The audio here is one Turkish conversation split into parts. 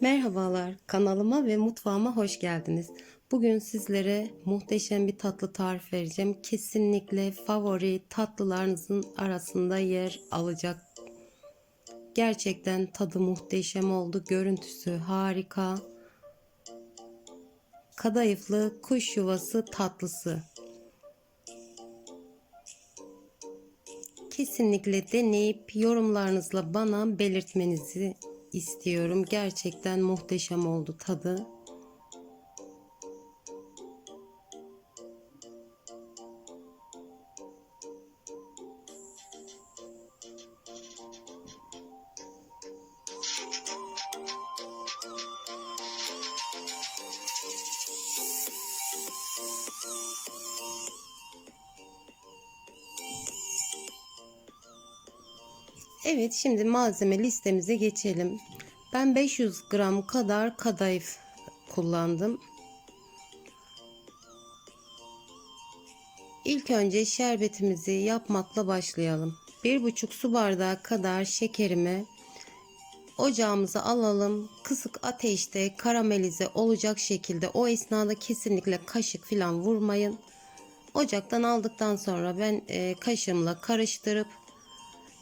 Merhabalar, kanalıma ve mutfağıma hoş geldiniz. Bugün sizlere muhteşem bir tatlı tarif vereceğim. Kesinlikle favori tatlılarınızın arasında yer alacak. Gerçekten tadı muhteşem oldu, görüntüsü harika. Kadayıflı kuş yuvası tatlısı. Kesinlikle deneyip yorumlarınızla bana belirtmenizi istiyorum. Gerçekten muhteşem oldu tadı. Evet şimdi malzeme listemize geçelim. Ben 500 gram kadar kadayıf kullandım. İlk önce şerbetimizi yapmakla başlayalım. 1,5 su bardağı kadar şekerimi ocağımıza alalım. Kısık ateşte karamelize olacak şekilde o esnada kesinlikle kaşık falan vurmayın. Ocaktan aldıktan sonra ben e, kaşığımla karıştırıp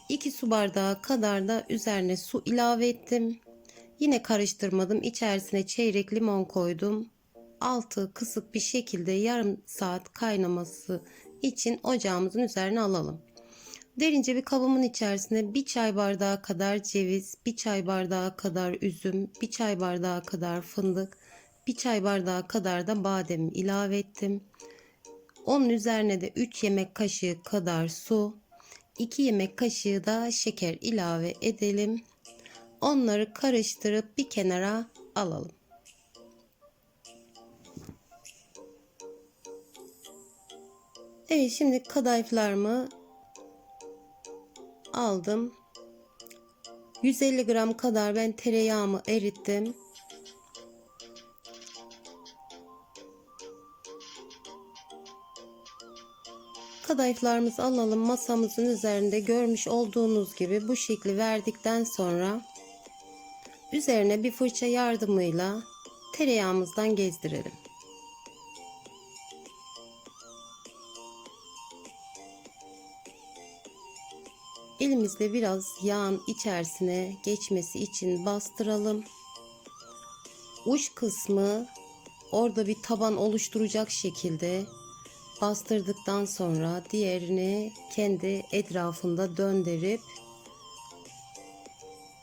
2 su bardağı kadar da üzerine su ilave ettim. Yine karıştırmadım. İçerisine çeyrek limon koydum. Altı kısık bir şekilde yarım saat kaynaması için ocağımızın üzerine alalım. Derince bir kabımın içerisine bir çay bardağı kadar ceviz, bir çay bardağı kadar üzüm, bir çay bardağı kadar fındık, bir çay bardağı kadar da badem ilave ettim. Onun üzerine de 3 yemek kaşığı kadar su, 2 yemek kaşığı da şeker ilave edelim. Onları karıştırıp bir kenara alalım. Evet şimdi kadayıflarımı aldım. 150 gram kadar ben tereyağımı erittim. Kadayıflarımızı alalım masamızın üzerinde görmüş olduğunuz gibi bu şekli verdikten sonra üzerine bir fırça yardımıyla tereyağımızdan gezdirelim. Elimizle biraz yağın içerisine geçmesi için bastıralım. Uç kısmı orada bir taban oluşturacak şekilde bastırdıktan sonra diğerini kendi etrafında döndürüp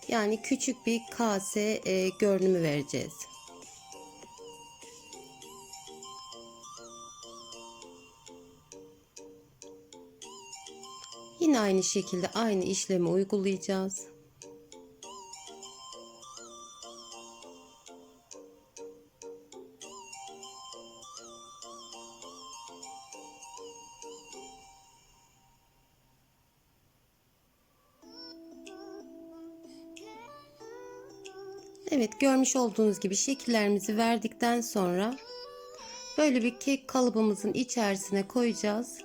yani küçük bir kase e, görünümü vereceğiz. Yine aynı şekilde aynı işlemi uygulayacağız. Evet görmüş olduğunuz gibi şekillerimizi verdikten sonra böyle bir kek kalıbımızın içerisine koyacağız.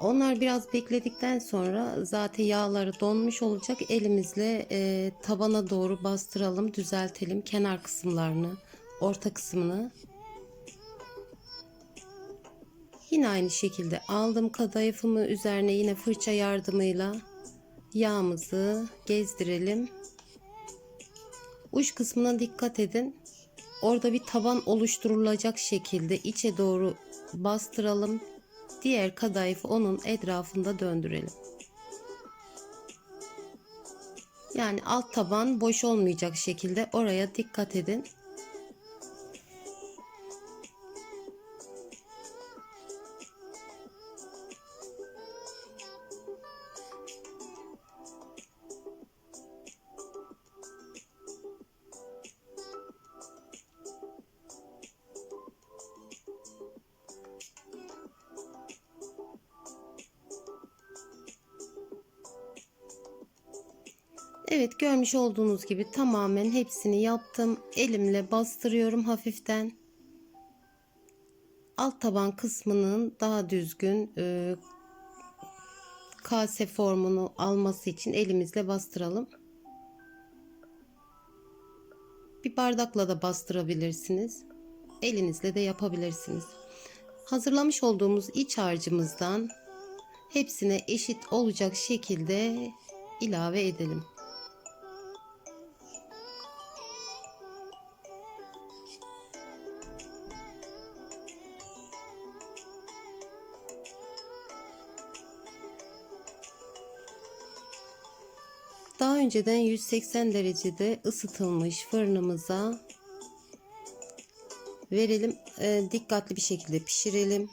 Onlar biraz bekledikten sonra zaten yağları donmuş olacak. Elimizle e, tabana doğru bastıralım, düzeltelim kenar kısımlarını, orta kısmını. Yine aynı şekilde aldım kadayıfımı üzerine yine fırça yardımıyla yağımızı gezdirelim. Uç kısmına dikkat edin. Orada bir taban oluşturulacak şekilde içe doğru bastıralım. Diğer kadayıfı onun etrafında döndürelim. Yani alt taban boş olmayacak şekilde oraya dikkat edin. Evet görmüş olduğunuz gibi tamamen hepsini yaptım. Elimle bastırıyorum hafiften. Alt taban kısmının daha düzgün e, kase formunu alması için elimizle bastıralım. Bir bardakla da bastırabilirsiniz. Elinizle de yapabilirsiniz. Hazırlamış olduğumuz iç harcımızdan hepsine eşit olacak şekilde ilave edelim. Daha önceden 180 derecede ısıtılmış fırınımıza verelim. Ee, dikkatli bir şekilde pişirelim.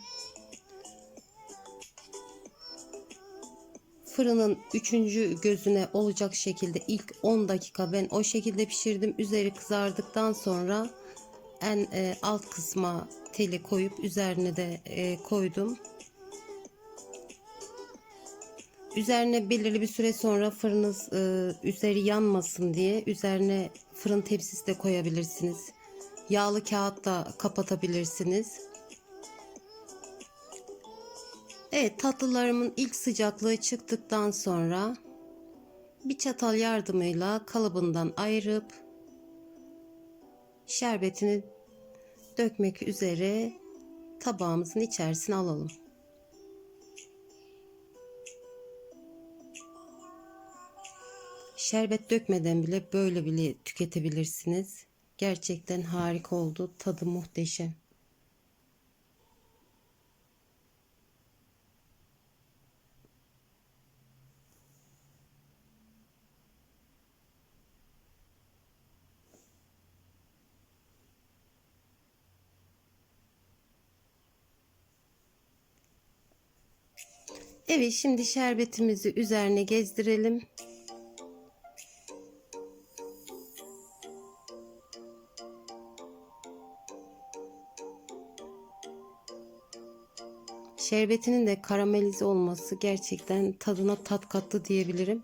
Fırının üçüncü gözüne olacak şekilde ilk 10 dakika ben o şekilde pişirdim. Üzeri kızardıktan sonra en e, alt kısma teli koyup üzerine de e, koydum. Üzerine belirli bir süre sonra fırınız e, üzeri yanmasın diye üzerine fırın tepsisi de koyabilirsiniz. Yağlı kağıt da kapatabilirsiniz. Evet tatlılarımın ilk sıcaklığı çıktıktan sonra bir çatal yardımıyla kalıbından ayırıp şerbetini dökmek üzere tabağımızın içerisine alalım. Şerbet dökmeden bile böyle bile tüketebilirsiniz. Gerçekten harika oldu. Tadı muhteşem. Evet şimdi şerbetimizi üzerine gezdirelim. Şerbetinin de karamelize olması gerçekten tadına tat kattı diyebilirim.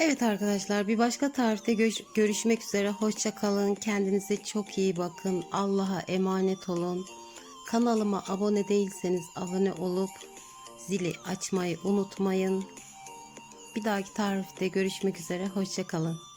Evet arkadaşlar bir başka tarifte gö- görüşmek üzere. Hoşça kalın. Kendinize çok iyi bakın. Allah'a emanet olun. Kanalıma abone değilseniz abone olup zili açmayı unutmayın. Bir dahaki tarifte görüşmek üzere. Hoşça kalın.